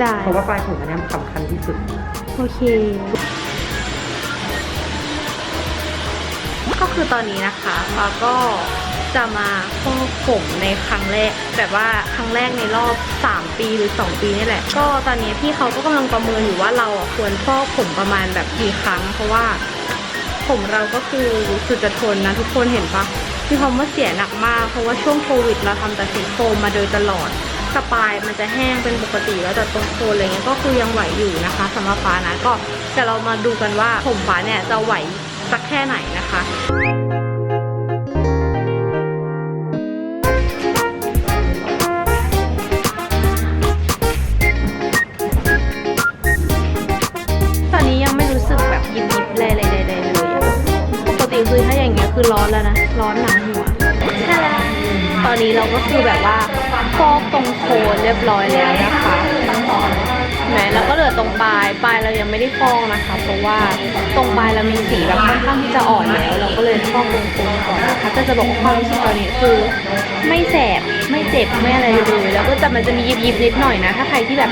ได้ เพราะว่าปลายผมอันเนี้ยสำคัญที่สุด โอเค ก็คือตอนนี้นะคะเราก็จะมาฟอกผมในครั้งแรก แบบว่าครั้งแรกในรอบ 3 ปีหรือ 2 ปีนี่แหละ ก็ตอนนี้พี่เขาก็กำลังประเมินอยู่ว่าเราอะควรฟอกผมประมาณแบบกี่ครั้ง เพราะว่าผมเราก็คือสุดจะทนนะทุกคนเห็นปะมีความว่าเสียหนักมากเพราะว่าช่วงโควิด เราทำแต่สีโฟมมาโดยตลอด สปายมันจะแห้งเป็นปกติแล้วแต่ตรงโคนอะไรเงี้ยก็คือยังไหวอยู่นะคะสำหรับฟ้านะก็แต่เรามาดูกันว่าผมฟ้าเนี่ยจะไหวสักแค่ไหนนะคะตอนนี้ยังไม่รู้สึกแบบยิบยิบเลยเลยเลยเลยเลยอะปกติคือถ้าอย่างเงี้ยคือร้อนแล้วนะ ร้อนหนังหัวใช่แล้วต อนนี้เราก็คือแบบว่าฟอกตรงโคนเรียบร้อยแล้วนะคะแหมแล้วก็เหลือตรงปลายปลายเรายังไม่ได้ฟอกนะคะ เพราะว่าตรงปลายเรามีสีแบบค่อนข้างที่จะอ่อนแล้วเราก็เลยฟอกตรงโคนก่อนนะคะก็จะบอกว่าความรู้สึกตอนนี้คือไม่แสบไม่เจ็บไม่อะไรเลยแล้วก็จะมันจะมียิบยิบนิดหน่อยนะ ถ้าใครที่แบบ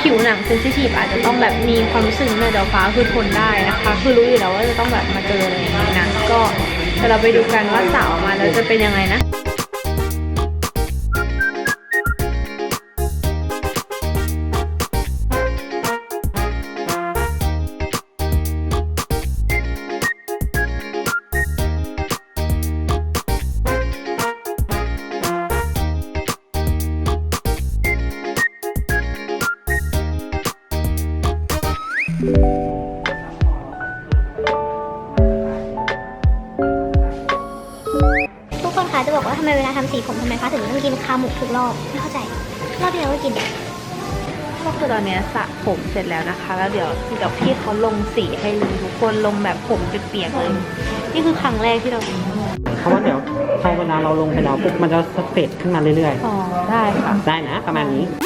ผิวหนังเซนซิทีฟอาจจะต้องแบบมีความรู้สึกในเดยวฟ้าคือทนได้นะคะ คือรู้อยู่แล้วว่าจะต้องแบบมาเจออะไรอย่างนี้นะก็เดี๋ยวเราไปดูกันว่าสาวมาแล้วจะเป็นยังไงนะ จะบอกว่าทำไมเวลาทำสีผมทำไมคะถึงต้องกินคาหมกทุกรอบไม่เข้าใจรอบที่แล้วก็กินก็คือตอนเนี้ยสระผมเสร็จแล้วนะคะ แล้วเดี๋ยวเดี๋ยวพี่เขาลงสีให้เลยทุกคนลงแบบผมเปียกๆเลย นี่คือครั้งแรกที่เราทำเพราะว่าเดี๋ยวพอเวลาเราลงไปแล้วปุ๊บมันจะสเตตขึ้นมาเรื่อยอ๋อได้ค่ะๆได้นะประมาณนี้คน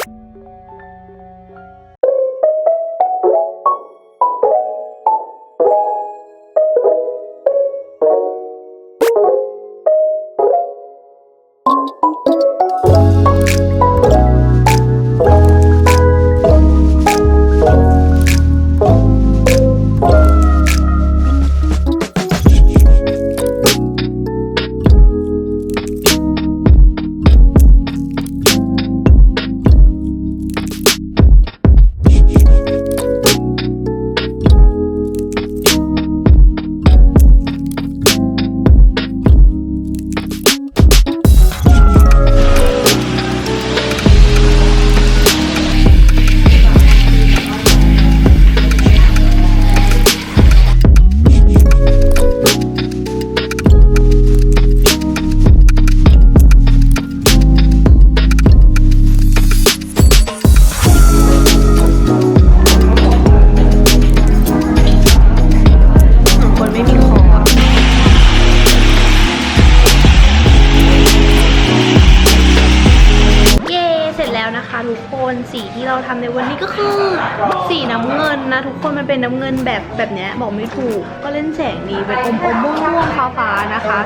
มันเป็นน้ำเงินแบบแบบเนี้ยบอกไม่ถูก ก็เล่นแสงดีเป็นอมอมม่วงม่วงฟ้าฟ้าๆนะคะ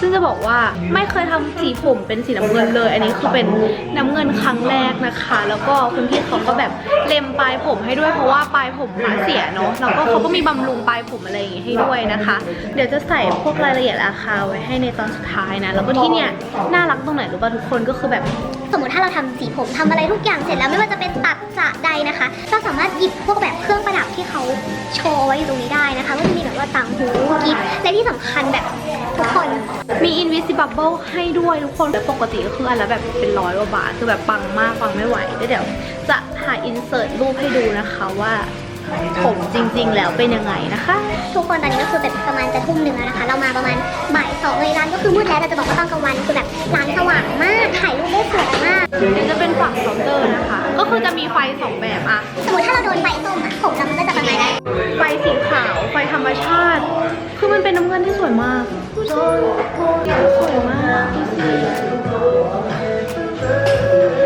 ซึ่งจะบอกว่าไม่เคยทำสีผมเป็นสีน้ำเงินเลย อันนี้คือเป็นน้ำเงินครั้งแรกนะคะ แล้วก็คุณพี่เขาก็แบบ เล็มปลายผมให้ด้วยเพราะว่าปลายผมฟ้าเสียเนาะแล้วก็เขาก็มีบำรุงปลายผมอะไรอย่างงี้ให้ด้วยนะคะ เดี๋ยวจะใส่พวกรายละเอียดราคาไว้ให้ในตอนสุดท้ายนะ แล้วก็ที่เนี่ยน่ารักตรงไหนรู้ป่ะทุกคนก็คือแบบสมมติถ้าเราทำสีผมทำอะไรทุกอย่างเสร็จแล้วไม่ว่าจะเป็นตัดสระใดนะคะเราสามารถหยิบพวกแบบเครื่องประดับที่เขาโชว์ไว้อยู่ตรงนี้ได้นะคะก็จะมีแบบว่าต่างหูกิฟและที่สำคัญแบบทุกคนมี invisible ให้ด้วยทุกคนแล้วปกติก็คืออันละแบบเป็นร้อยกว่าบาทคือแบบปังมากปังไม่ไหวแล้วเดี๋ยวจะ หา insert รูปให้ดูนะคะว่าผมจริงๆ แล้วเป็นยังไงนะคะ ทุกคนตอนนี้ก็คือแบบประมาณจะทุ่มหนึ่งแล้วนะคะ เรามาประมาณบ่ายสองเลยร้านก็คือมืดแล้วแต่จะบอกว่าตอนกลางวันคือแบบร้านสว่างมากถ่ายรูปได้สวยมากเดี๋ยวจะเป็นฝั่งเคาน์เตอร์นะคะ ก็คือจะมีไฟสองแบบอะสมมติถ้าเราโดนไฟส้มอะผมเรามันก็จะประมาณนั้นไฟสีขาวไฟธรรมชาติ คือมันเป็นน้ำเงินที่สวยมากสวยมากดูสิชอบมาก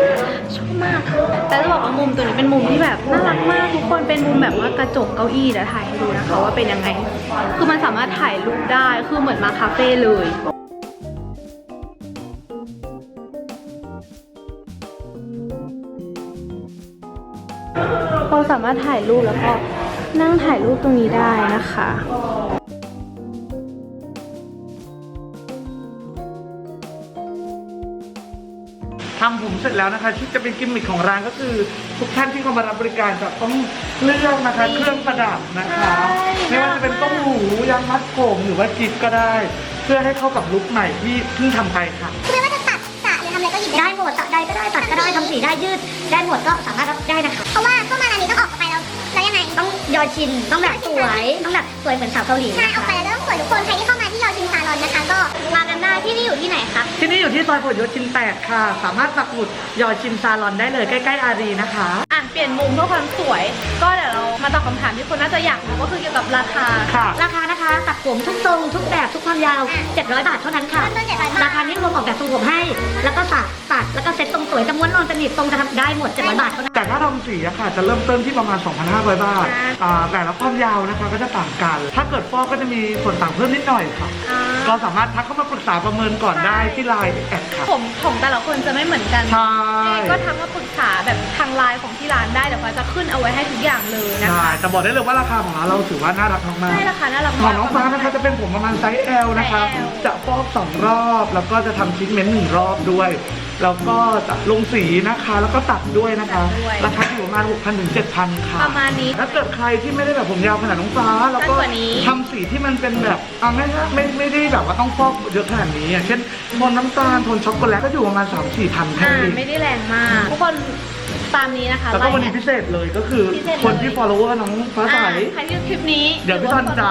แต่จะบอกว่ามุมตัวนี้เป็นมุมที่แบบน่ารักมากทุกคนเป็นมุมแบบว่ากระจกเก้าอี้เดี๋ยวถ่ายให้ดูนะคะว่าเป็นยังไง คือมันสามารถถ่ายรูปได้คือเหมือนมาคาเฟ่เลยเราสามารถถ่ายรูปแล้วก็นั่งถ่ายรูปตรงนี้ได้นะคะ เสร็จแล้วนะคะที่จะเป็นกิมมิคของร้านก็คือ ทุกท่านที่เข้ามารับบริการจะต้องเลือกนะคะ เครื่องประดับนะคะไม่ว่าจะเป็นต้มหูยางมัดผมหรือว่ากิฟก็ได้ เพื่อให้เข้ากับลุคใหม่ที่เพิ่งทำไปค่ะ ไม่ว่าจะตัดสระหรือทำอะไรก็หยิบได้หมดตัดใดก็ได้ตัดก็ได้ทำสีได้ยืดได้หมดก็สามารถรับได้นะคะ เพราะว่าเข้ามาร้านนี้ต้องออกไปแล้วแล้วยังไงต้องยอชินต้องแบบสวยต้องแบบสวยเหมือนสาวเกาหลีใช่ออกไปแล้วต้องสวยทุกคนใครที่เข้ามาที่ยอชินซาลอนนะคะ ก็มากันได้ ที่นี่อยู่ที่ไหนคะที่นี่อยู่ที่ซอยผลโยธิน8ค่ะ สามารถปักหมุดยอชิมซาลอนได้เลยใกล้ๆอารีนะคะ อะเปลี่ยนมุมเพื่อความสวย ก็เดี๋ยวเรามาตอบคำถามที่คนน่าจะอยากรู้ก็คือเกี่ยวกับราคา ค่ะ ราคานะคะตัดผมทุกทรงทุกแบบทุกความยาว 700 บาทเท่านั้นค่ะ เริ่มต้น700บาท ราคานี้รวมออกแบบทรงผมให้ แล้วก็ตัดตัดแล้วก็เซ็ตทรงสวยจะม้วนนอนจะหนีบทรงจะทำได้หมด 700 บาทเท่านั้น แต่ถ้าทำสีอะค่ะ จะเริ่มต้นที่ประมาณ 2,500 บาทอ่าแต่ละความยาวนะคะก็จะต่างกัน ถ้าเกิดฟอกก็จะมีส่วนต่างเพิ่มนิดหน่อยค่ะ อ่าก็สามารถทักเข้ามาปรึกษาประเมินก่อนได้ที่ไลน์แอดค่ะ ผมของแต่ละคนจะไม่เหมือนกันใช่ ก็ทักมาปรึกษาแบบทางไลน์ของที่ร้านได้เดี๋ยวฟ้าจะขึ้นเอาไว้ให้ทุกอย่างเลยนะใช่คะแต่บอกได้เลยว่าราคาของร้านเราถือว่าน่ารักมากใช่ราคาน่ารักๆของน้องฟ้านะคะจะเป็นผมประมาณไซส์ L นะคะ ไซส์ L จะฟอกสองรอบ แล้วก็จะทำชิ้นเม้นท์หนึ่งรอบด้วย แล้วก็จะลงสีนะคะแล้วก็ตัดด้วยนะคะราคาอยู่ประมาณ6,000ถึง7,000 ค่ะ ประมาณนี้ ถ้าเกิดใครที่ไม่ได้แบบผมยาวขนาดน้องฟ้า แล้วก็สั้นกว่านี้ ทำสีที่มันเป็นแบบอะไม่ไม่ไม่ได้แบบว่าต้องฟอกเยอะขนาดนี้อย่างเช่นโทนน้ำตาลโทนช็อกโกแลตก็อยู่ประมาณ3 4พันแค่อ่านี้ไม่ได้แรงมาก ทุกคนตามนี้นะคะแล้วก็วันนี้ไล พิเศษเลยก็คือพิเศษเลย คนที่ follower น้องฟ้าใสอ่าใครที่ดูคลิปนี้เดี๋ยวพี่ทันจะ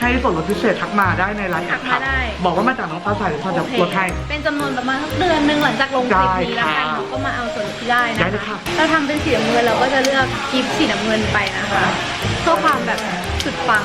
ให้ส่วนลดพิเศษทักมาได้ในไลน์แอทัดกคมารับได้ บอกว่ามาจากน้องฟ้าใสพอจะโอเคลดให้ เป็นจำนวนประมาณสักเดือนหนึ่งหลังจากลงคลิปนี้ได้แล้วกันค่ะเนาะก็มาเอาส่วนลดที่ได้นะได้เลยค่ะเราทำเป็นสีน้ำเงินเราก็จะเลือกกิฟต์สีน้ำเงินไปนะคะเพื่อความแบบสุดปัง